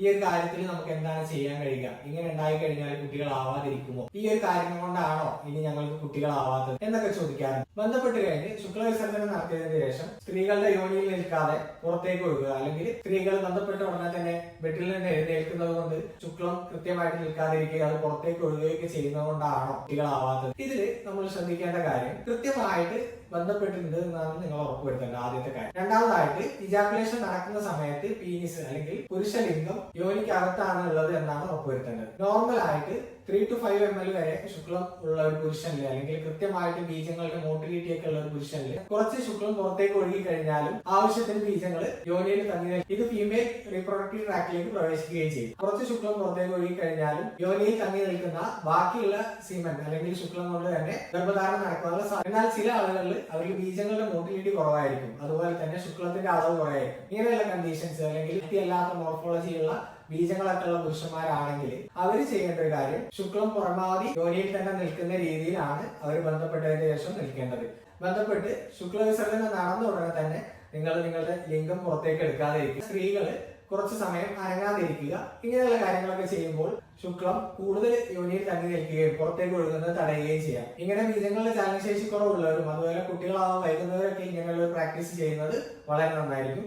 ഈ ഒരു കാര്യത്തിൽ നമുക്ക് എന്താണ് ചെയ്യാൻ കഴിയുക? ഇങ്ങനെ ഉണ്ടായി കഴിഞ്ഞാൽ കുട്ടികൾ ആവാതിരിക്കുമോ ഈ ഒരു കാര്യം കൊണ്ടാണോ ഇനി ഞങ്ങൾക്ക് കുട്ടികൾ ആവാത്തത് എന്നൊക്കെ ചോദിക്കാറുണ്ട്. ബന്ധപ്പെട്ട് കഴിഞ്ഞ് ശുക്ലവിസർജനം നടത്തിയതിനു ശേഷം സ്ത്രീകളുടെ യോനിയിൽ നിൽക്കാതെ പുറത്തേക്ക് ഒഴുകുക അല്ലെങ്കിൽ സ്ത്രീകൾ ബന്ധപ്പെട്ട ഉടനെ തന്നെ ബെഡിൽ നിന്ന് എഴുന്നേൽക്കുന്നത് കൊണ്ട് ശുക്ലം കൃത്യമായിട്ട് നിൽക്കാതിരിക്കുക അത് പുറത്തേക്ക് ഒഴുകുകയൊക്കെ ചെയ്യുന്നത് കൊണ്ടാണോ കുട്ടികളാവാത്തത്? ഇതിൽ നമ്മൾ ശ്രദ്ധിക്കേണ്ട കാര്യം കൃത്യമായിട്ട് ബന്ധപ്പെട്ടിട്ടുണ്ട് എന്നാണ് നിങ്ങൾ ഉറപ്പുവരുത്തേണ്ടത് ആദ്യത്തെ കാര്യം. രണ്ടാമതായിട്ട് ഇജാക്കുലേഷൻ നടക്കുന്ന സമയത്ത് പീനിസ് അല്ലെങ്കിൽ പുരുഷലിംഗം യോനിക്കകത്താണ് ഉള്ളത് എന്നാണ് ഉറപ്പുവരുത്തേണ്ടത്. നോർമൽ ആയിട്ട് three to five M L വരെ ശുക്ലം ഉള്ള ഒരു പുരുഷനിൽ അല്ലെങ്കിൽ കൃത്യമായിട്ട് ബീജങ്ങളുടെ മോട്ടിലിറ്റി ഒക്കെ ഉള്ള ഒരു പുരുഷനിൽ കുറച്ച് ശുക്ലം പുറത്തേക്ക് ഒഴുകി കഴിഞ്ഞാലും ആവശ്യത്തിന് ബീജങ്ങൾ യോനിയിൽ തങ്ങി ഇത് ഫീമെയിൽ റീപ്രൊഡക്റ്റീവ് ട്രാക്കിലേക്ക് പ്രവേശിക്കുകയും ചെയ്യും. കുറച്ച് ശുക്ലം പുറത്തേക്ക് ഒഴുകി കഴിഞ്ഞാലും യോനിയിൽ തങ്ങി നിൽക്കുന്ന ബാക്കിയുള്ള സീമൻ അല്ലെങ്കിൽ ശുക്ലം കൊണ്ട് തന്നെ ഗർഭധാരണം നടക്കാനുള്ള സാധ്യത എന്നാൽ ചില ആളുകളിൽ അവർക്ക് ബീജങ്ങളുടെ മോട്ടിലിറ്റി കുറവായിരിക്കും. അതുപോലെ തന്നെ ശുക്ലത്തിന്റെ അളവ് കുറവായിരിക്കും. ഇങ്ങനെയുള്ള കണ്ടീഷൻസ് അല്ലെങ്കിൽ അല്ലാത്ത മോർഫോളജിയുള്ള ബീജങ്ങളൊക്കെ ഉള്ള പുരുഷന്മാരാണെങ്കിൽ അവർ ചെയ്യേണ്ട ഒരു കാര്യം ശുക്ലം പരമാവധി യോനിയിൽ തന്നെ നിൽക്കുന്ന രീതിയിലാണ് അവർ ബന്ധപ്പെട്ടതിന് ശേഷം നിൽക്കേണ്ടത്. ബന്ധപ്പെട്ട് ശുക്ലവിസർജനം നടന്ന ഉടനെ തന്നെ നിങ്ങൾ നിങ്ങളുടെ ലിംഗം പുറത്തേക്ക് എടുക്കാതിരിക്കുക. സ്ത്രീകൾ കുറച്ച് സമയം അനങ്ങാതിരിക്കുക. ഇങ്ങനെയുള്ള കാര്യങ്ങളൊക്കെ ചെയ്യുമ്പോൾ ശുക്ലം കൂടുതൽ യോനിയിൽ തങ്ങി നിൽക്കുകയും പുറത്തേക്ക് ഒഴുകുന്നത് തടയുകയും ചെയ്യാം. ഇങ്ങനെ ബീജങ്ങളുടെ ചലനശേഷി കുറവുള്ളവരും അതുപോലെ കുട്ടികളാവാൻ വൈകുന്നവരൊക്കെ ഇങ്ങനെയുള്ള പ്രാക്ടീസ് ചെയ്യുന്നത് വളരെ നന്നായിരിക്കും.